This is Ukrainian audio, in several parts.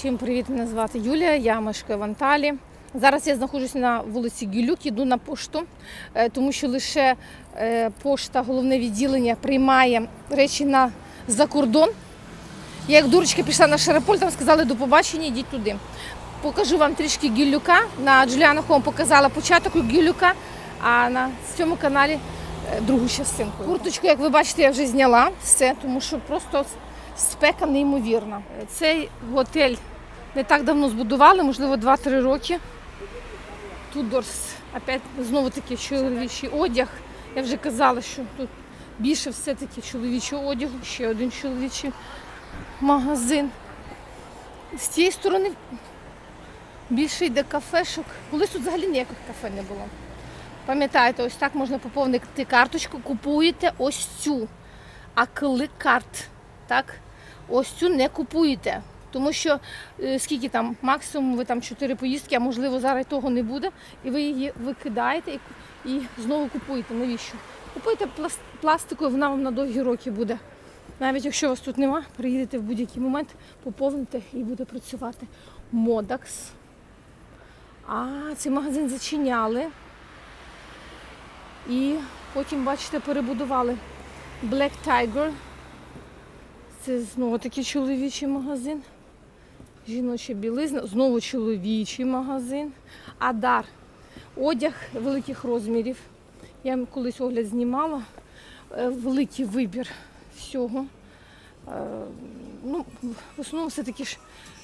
Всім привіт! Мене звати Юлія, я мешкаю в Анталі. Зараз я знаходжусь на вулиці Гюлюк, іду на пошту, е, тому що лише е, пошта, головне відділення, приймає речі на за кордон. Я як дурочка пішла на Шараполь, там сказали до побачення, йдіть туди. Покажу вам трішки Гюлюка. На Джуліана Хом показала початок Гюлюка, а на цьому каналі е, другу частинку. Курточку, як ви бачите, я вже зняла все, тому що просто спека неймовірна. Цей готель не так давно збудували, можливо, 2-3 роки. Тудорс, опять знову таки чоловічий одяг. Я вже казала, що тут більше все-таки чоловічого одягу, ще один чоловічий магазин. З цієї сторони більше йде кафешок. Колись тут взагалі ніяких кафе не було. Пам'ятаєте, ось так можна поповнити карточку, купуєте ось цю. А коли карт, так, ось цю не купуєте. Тому що е, скільки там, максимум ви там 4 поїздки, а можливо зараз того не буде, і ви її викидаєте і, і знову купуєте. Навіщо? Купуйте пласт- пластикову, вона вам на довгі роки буде. Навіть якщо вас тут нема, приїдете в будь-який момент, поповните і буде працювати. Модакс. А, цей магазин зачиняли. І потім, бачите, перебудували Black Tiger. Це знову такий чоловічий магазин. Жіноча білизна, знову чоловічий магазин. Адар. Одяг великих розмірів. Я колись огляд знімала. Е, Великий вибір всього. Е, Ну, в основному все-таки ж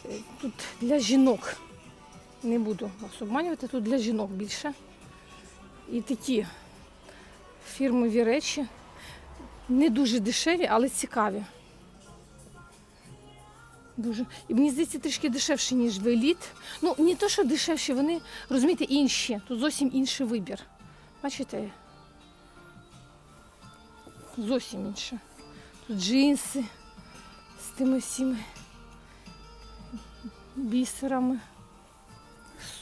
е, тут для жінок. Не буду вас обманювати, тут для жінок більше. І такі фірмові речі. Не дуже дешеві, але цікаві. Дуже. І мені здається, трішки дешевше, ніж в еліт. Ну, не то, що дешевші, вони, розумієте, інші. Тут зовсім інший вибір. Бачите? Зовсім інше. Тут джинси з тими всіми бісерами,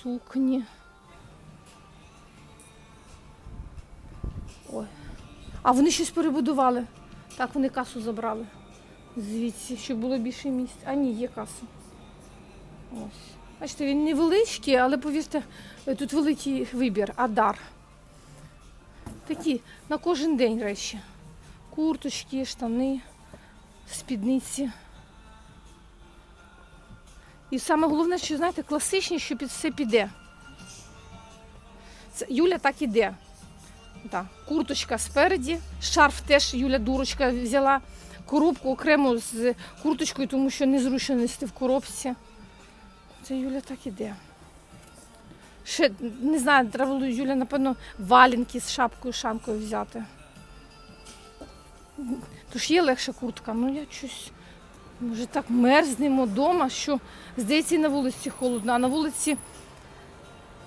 сукні. Ой. А вони щось перебудували. Так, вони касу забрали звідси, щоб було більше місць. А ні, є каса. Ось. Бачите, він невеличкий, але повірте, тут великий вибір, адар. Такі на кожен день речі. Курточки, штани, спідниці. І саме головне, що знаєте, класичні, що під все піде. Це, Юля так іде. Так, курточка спереді, шарф теж Юля дурочка взяла коробку окремо з курточкою, тому що незручно нести в коробці. Це Юля так іде. Ще не знаю, треба було Юля, напевно, валінки з шапкою, шамкою взяти. Тож є легша куртка, ну я щось, може так мерзнемо вдома, що здається, і на вулиці холодно, а на вулиці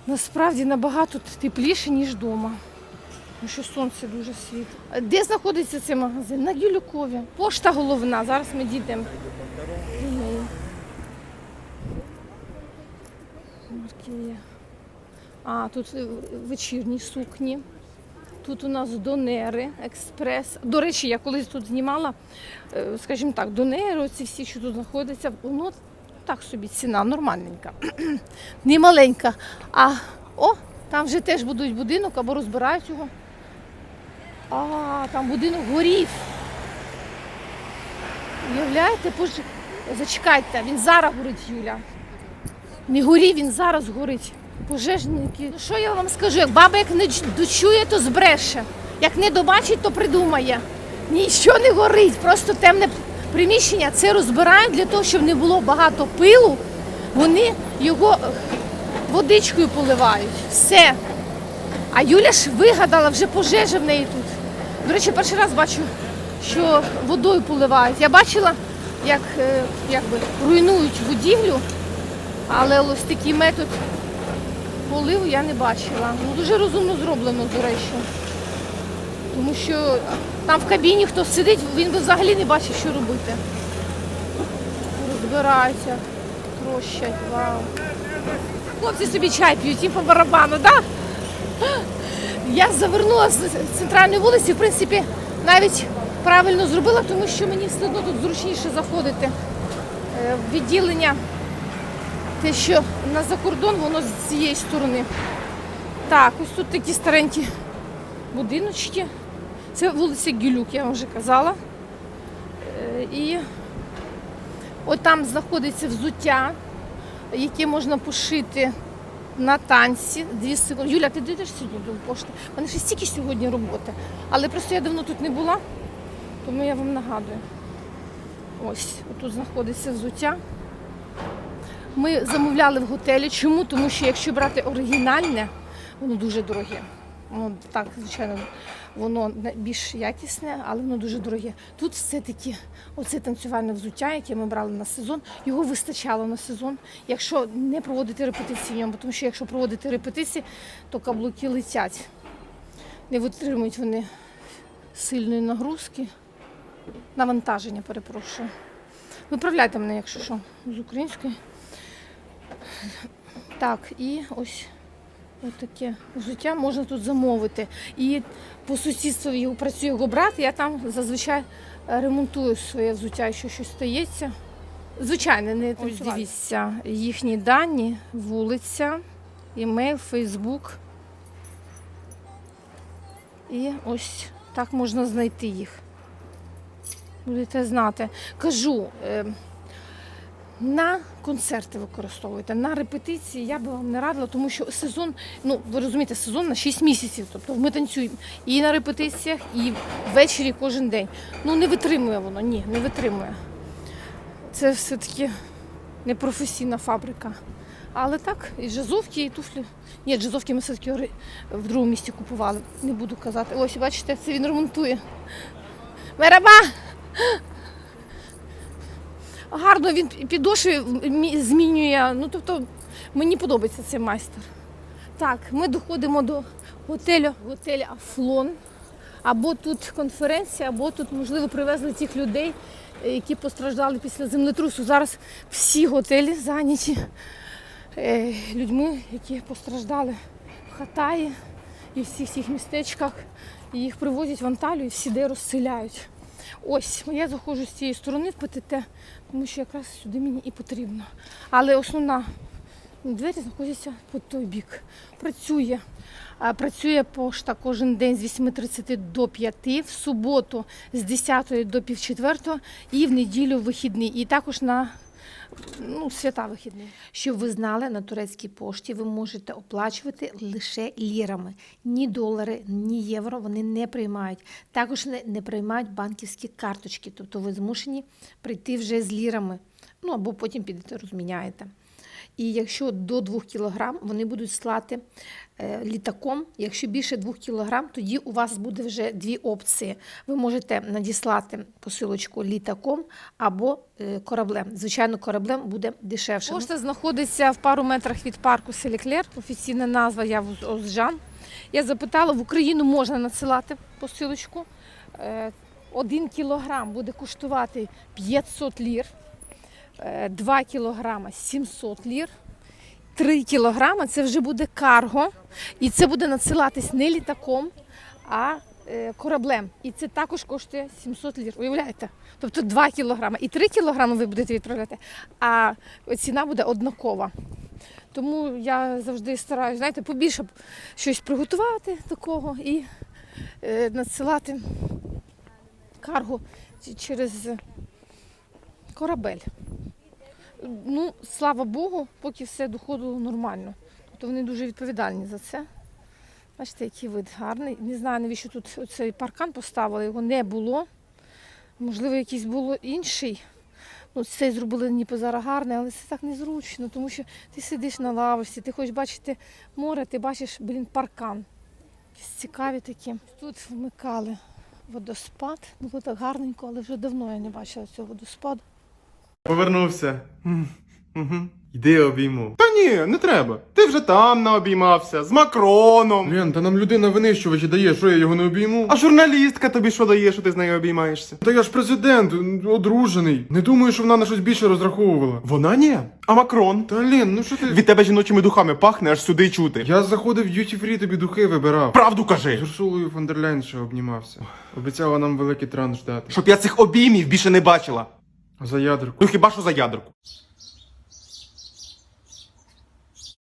насправді набагато тепліше, ніж вдома. Ну, що сонце дуже світло. Де знаходиться цей магазин? На Гюлюкові. Пошта головна. Зараз ми дійдемо. А, тут вечірні сукні. Тут у нас донери, експрес. До речі, я колись тут знімала, е, скажімо так, донери, оці всі, що тут знаходяться, воно так собі ціна нормальненька. Не маленька. А о, там вже теж будуть будинок або розбирають його. А, там будинок горів. Уявляєте, Боже, зачекайте, він зараз горить, Юля. Не горів, він зараз горить. Пожежники. Ну, Що я вам скажу? Як баба як не дочує, то збреше. Як не добачить, то придумає. Нічого не горить, просто темне приміщення. Це розбирають для того, щоб не було багато пилу. Вони його водичкою поливають. Все. А Юля ж вигадала, вже пожежа в неї тут. До речі, перший раз бачу, що водою поливають. Я бачила, як, е, як би, руйнують будівлю, але ось такий метод поливу я не бачила. Ну, дуже розумно зроблено, до речі. Тому що там в кабіні хто сидить, він взагалі не бачив, що робити. Розбираються, трощать, вау. Хлопці собі чай п'ють, їм по барабану, так? Да? Я завернула з центральної вулиці, в принципі, навіть правильно зробила, тому що мені все одно тут зручніше заходити е, в відділення те, що на закордон, воно з цієї сторони. Так, ось тут такі старенькі будиночки. Це вулиця Гілюк, я вам вже казала. Е, І от там знаходиться взуття, яке можна пошити на танці. Дві секунди. Юля, ти дійдеш сьогодні до пошти? Мене ще стільки сьогодні роботи. Але просто я давно тут не була, тому я вам нагадую. Ось, тут знаходиться взуття. Ми замовляли в готелі. Чому? Тому що якщо брати оригінальне, воно дуже дороге. Ну, так, звичайно, воно більш якісне, але воно дуже дороге. Тут все-таки оце танцювальне взуття, яке ми брали на сезон, його вистачало на сезон, якщо не проводити репетиції в ньому, тому що якщо проводити репетиції, то каблуки летять. Не витримують вони сильної нагрузки. Навантаження, перепрошую. Виправляйте мене, якщо що, з української. Так, і ось Ось таке взуття можна тут замовити. І по сусідству його працює його брат, я там зазвичай ремонтую своє взуття, якщо щось стається. Звичайно, не Ось дивіться, їхні дані, вулиця, імейл, Фейсбук. І ось так можна знайти їх. Будете знати. Кажу, е, на концерти використовуйте, на репетиції я би вам не радила, тому що сезон, ну ви розумієте, сезон на 6 місяців. Тобто ми танцюємо і на репетиціях, і ввечері кожен день. Ну не витримує воно, ні, не витримує. Це все-таки непрофесійна фабрика. Але так, і джазовки, і туфлі. Ні, джазовки ми все-таки в другому місці купували. Не буду казати. Ось, бачите, це він ремонтує. Мераба! Гарно він підошви мі- змінює. Ну тобто мені подобається цей майстер. Так, ми доходимо до готелю, готель Афлон. Або тут конференція, або тут, можливо, привезли тих людей, які постраждали після землетрусу. Зараз всі готелі зайняті е, людьми, які постраждали в Хатаї і в всіх цих містечках. І їх привозять в Анталію і всі де розселяють. Ось, я заходжу з цієї сторони в ПТТ, тому що якраз сюди мені і потрібно. Але основна двері знаходяться по той бік. Працює. Працює пошта кожен день з 8.30 до 5, в суботу з 10 до півчетвертого і в неділю вихідний. І також на ну, свята вихідні. Щоб ви знали, на турецькій пошті ви можете оплачувати лише лірами. Ні долари, ні євро вони не приймають. Також не, не приймають банківські карточки, тобто ви змушені прийти вже з лірами. Ну або потім підете розміняєте. І якщо до 2 кг вони будуть слати е, літаком. Якщо більше 2 кг, тоді у вас буде вже дві опції. Ви можете надіслати посилочку літаком або е, кораблем. Звичайно, кораблем буде дешевше. Пошта знаходиться в пару метрах від парку Селіклер. Офіційна назва я Озжан. Я запитала, в Україну можна надсилати посилочку. Е, Один кілограм буде коштувати 500 лір. 2 кілограма 700 лір. 3 кілограма це вже буде карго. І це буде надсилатись не літаком, а е, кораблем. І це також коштує 700 лір. Уявляєте? Тобто 2 кілограми. І 3 кілограми ви будете відправляти, а ціна буде однакова. Тому я завжди стараюся, знаєте, побільше щось приготувати такого і е, надсилати карго через корабель. Ну, слава Богу, поки все доходило нормально. Тобто вони дуже відповідальні за це. Бачите, який вид гарний. Не знаю, навіщо тут цей паркан поставили, його не було. Можливо, якийсь було інший. Ну, цей зробили ніби зараз гарний, але це так незручно, тому що ти сидиш на лавочці, ти хочеш бачити море, ти бачиш, блін, паркан. Якісь цікаві такі. Тут вмикали водоспад. Було так гарненько, але вже давно я не бачила цього водоспаду. Повернувся. Угу. Йди обійму. Та ні, не треба. Ти вже там наобіймався з Макроном. Лен, та нам людина винищувачі дає, що я його не обійму? А журналістка тобі що дає, що ти з нею обіймаєшся? Та я ж президент, одружений. Не думаю, що вона на щось більше розраховувала. Вона ні. А Макрон? Та Лен, ну що ти. Від тебе жіночими духами пахне, аж сюди чути. Я заходив в Duty Free, тобі духи вибирав. Правду кажи. З Урсулою фон дер Ляйн ще обнімався. Обіцяла нам великий транш дати. Щоб я цих обіймів більше не бачила. За ядерку. Ну хіба що за ядерку.